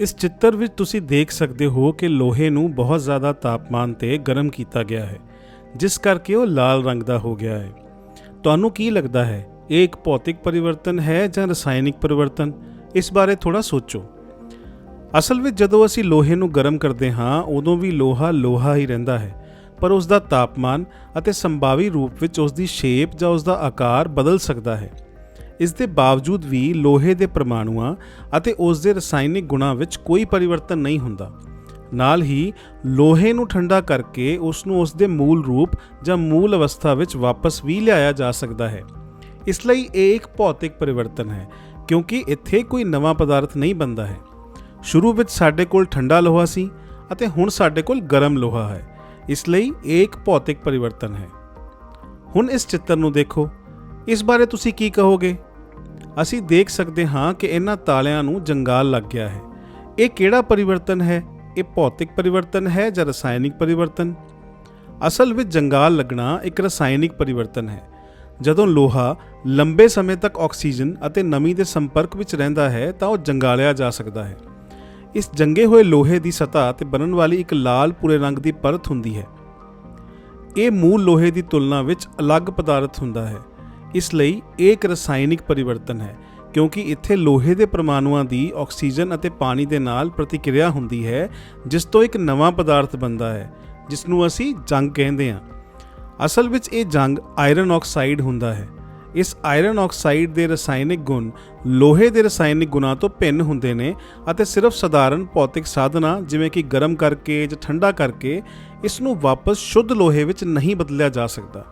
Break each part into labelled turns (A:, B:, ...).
A: ਇਸ ਚਿੱਤਰ ਵਿੱਚ ਤੁਸੀਂ ਦੇਖ ਸਕਦੇ ਹੋ ਕਿ ਲੋਹੇ ਨੂੰ ਬਹੁਤ ਜ਼ਿਆਦਾ ਤਾਪਮਾਨ ਤੇ ਗਰਮ ਕੀਤਾ ਗਿਆ ਹੈ, ਜਿਸ ਕਰਕੇ ਉਹ ਲਾਲ ਰੰਗ ਦਾ ਹੋ ਗਿਆ ਹੈ। ਤੁਹਾਨੂੰ ਕੀ ਲੱਗਦਾ ਹੈ, ਇਹ ਇੱਕ ਭੌਤਿਕ ਪਰਿਵਰਤਨ ਹੈ ਜਾਂ ਰਸਾਇਣਿਕ ਪਰਿਵਰਤਨ? ਇਸ ਬਾਰੇ ਥੋੜਾ ਸੋਚੋ। ਅਸਲ ਵਿੱਚ ਜਦੋਂ ਅਸੀਂ ਲੋਹੇ ਨੂੰ ਗਰਮ ਕਰਦੇ ਹਾਂ, ਉਦੋਂ ਵੀ ਲੋਹਾ ਲੋਹਾ ਹੀ ਰਹਿੰਦਾ ਹੈ, ਪਰ ਉਸ ਦਾ ਤਾਪਮਾਨ ਅਤੇ ਸੰਭਾਵੀ ਰੂਪ ਵਿੱਚ ਉਸ ਦੀ ਸ਼ੇਪ ਜਾਂ ਉਸ ਦਾ ਆਕਾਰ ਬਦਲ ਸਕਦਾ ਹੈ। ਇਸ ਦੇ ਬਾਵਜੂਦ ਵੀ ਲੋਹੇ ਦੇ ਪਰਮਾਣੂਆਂ ਅਤੇ ਉਸ ਦੇ ਰਸਾਇਣਿਕ ਗੁਣਾਂ ਵਿੱਚ ਕੋਈ ਪਰਿਵਰਤਨ ਨਹੀਂ ਹੁੰਦਾ। ਨਾਲ ਹੀ, ਲੋਹੇ ਨੂੰ ਠੰਡਾ ਕਰਕੇ ਉਸ ਨੂੰ ਉਸ ਦੇ ਮੂਲ ਰੂਪ ਜਾਂ ਮੂਲ ਅਵਸਥਾ ਵਿੱਚ ਵਾਪਸ ਵੀ ਲਿਆਇਆ ਜਾ ਸਕਦਾ ਹੈ। ਇਸ ਲਈ ਇਹ ਇੱਕ ਭੌਤਿਕ ਪਰਿਵਰਤਨ ਹੈ, ਕਿਉਂਕਿ ਇੱਥੇ ਕੋਈ ਨਵਾਂ ਪਦਾਰਥ ਨਹੀਂ ਬਣਦਾ ਹੈ। ਸ਼ੁਰੂ ਵਿੱਚ ਸਾਡੇ ਕੋਲ ਠੰਡਾ ਲੋਹਾ ਸੀ ਅਤੇ ਹੁਣ ਸਾਡੇ ਕੋਲ ਗਰਮ ਲੋਹਾ ਹੈ। ਇਸ ਲਈ ਇਹ ਇੱਕ ਭੌਤਿਕ ਪਰਿਵਰਤਨ ਹੈ। ਹੁਣ ਇਸ ਚਿੱਤਰ ਨੂੰ ਦੇਖੋ। ਇਸ ਬਾਰੇ ਤੁਸੀਂ ਕੀ ਕਹੋਗੇ? ਅਸੀਂ ਦੇਖ ਸਕਦੇ ਹਾਂ ਕਿ ਇਹਨਾਂ ਤਾਲਿਆਂ ਨੂੰ ਜੰਗਾਲ ਲੱਗ ਗਿਆ ਹੈ। ਇਹ ਕਿਹੜਾ ਪਰਿਵਰਤਨ ਹੈ? ਇਹ ਭੌਤਿਕ ਪਰਿਵਰਤਨ ਹੈ ਜਾਂ ਰਸਾਇਣਿਕ ਪਰਿਵਰਤਨ? ਅਸਲ ਵਿੱਚ ਜੰਗਾਲ ਲੱਗਣਾ ਇੱਕ ਰਸਾਇਣਿਕ ਪਰਿਵਰਤਨ ਹੈ। ਜਦੋਂ ਲੋਹਾ ਲੰਬੇ ਸਮੇਂ ਤੱਕ ਆਕਸੀਜਨ ਅਤੇ ਨਮੀ ਦੇ ਸੰਪਰਕ ਵਿੱਚ ਰਹਿੰਦਾ ਹੈ, ਤਾਂ ਉਹ ਜੰਗਾਲਿਆ ਜਾ ਸਕਦਾ ਹੈ। ਇਸ ਜੰਗੇ ਹੋਏ ਲੋਹੇ ਦੀ ਸਤਹ ਤੇ ਬਣਨ ਵਾਲੀ ਇੱਕ ਲਾਲ ਪੂਰੇ ਰੰਗ ਦੀ ਪਰਤ ਹੁੰਦੀ ਹੈ। ਇਹ ਮੂਲ ਲੋਹੇ ਦੀ ਤੁਲਨਾ ਵਿੱਚ ਅਲੱਗ ਪਦਾਰਥ ਹੁੰਦਾ ਹੈ। ਇਸ ਲਈ ਇਹ ਇੱਕ ਰਸਾਇਣਿਕ ਪਰਿਵਰਤਨ ਹੈ, ਕਿਉਂਕਿ ਇੱਥੇ ਲੋਹੇ ਦੇ ਪਰਮਾਣੂਆਂ ਦੀ ਆਕਸੀਜਨ ਅਤੇ ਪਾਣੀ ਦੇ ਨਾਲ ਪ੍ਰਤੀਕਿਰਿਆ ਹੁੰਦੀ ਹੈ, ਜਿਸ ਤੋਂ ਇੱਕ ਨਵਾਂ ਪਦਾਰਥ ਬਣਦਾ ਹੈ ਜਿਸ ਨੂੰ ਅਸੀਂ ਜੰਗ ਕਹਿੰਦੇ ਹਾਂ। ਅਸਲ ਵਿੱਚ ਇਹ ਜੰਗ ਆਇਰਨ ਆਕਸਾਈਡ ਹੁੰਦਾ ਹੈ। ਇਸ ਆਇਰਨ ਆਕਸਾਈਡ ਦੇ ਰਸਾਇਣਿਕ ਗੁਣ ਲੋਹੇ ਦੇ ਰਸਾਇਣਿਕ ਗੁਣਾਂ ਤੋਂ ਭਿੰਨ ਹੁੰਦੇ ਨੇ ਅਤੇ ਸਿਰਫ ਸਧਾਰਨ ਭੌਤਿਕ ਸਾਧਨਾਂ, ਜਿਵੇਂ ਕਿ ਗਰਮ ਕਰਕੇ ਜਾਂ ਠੰਡਾ ਕਰਕੇ, ਇਸ ਨੂੰ ਵਾਪਸ ਸ਼ੁੱਧ ਲੋਹੇ ਵਿੱਚ ਨਹੀਂ ਬਦਲਿਆ ਜਾ ਸਕਦਾ।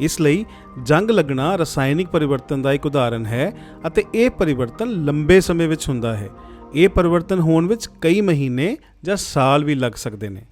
A: ਇਸ ਲਈ ਜੰਗ ਲੱਗਣਾ ਰਸਾਇਣਿਕ ਪਰਿਵਰਤਨ ਦਾ ਇੱਕ ਉਦਾਹਰਣ ਹੈ ਅਤੇ ਇਹ ਪਰਿਵਰਤਨ ਲੰਬੇ ਸਮੇਂ ਵਿੱਚ ਹੁੰਦਾ ਹੈ। ਇਹ ਪਰਿਵਰਤਨ ਹੋਣ ਵਿੱਚ ਕਈ ਮਹੀਨੇ ਜਾਂ ਸਾਲ ਵੀ ਲੱਗ ਸਕਦੇ ਨੇ।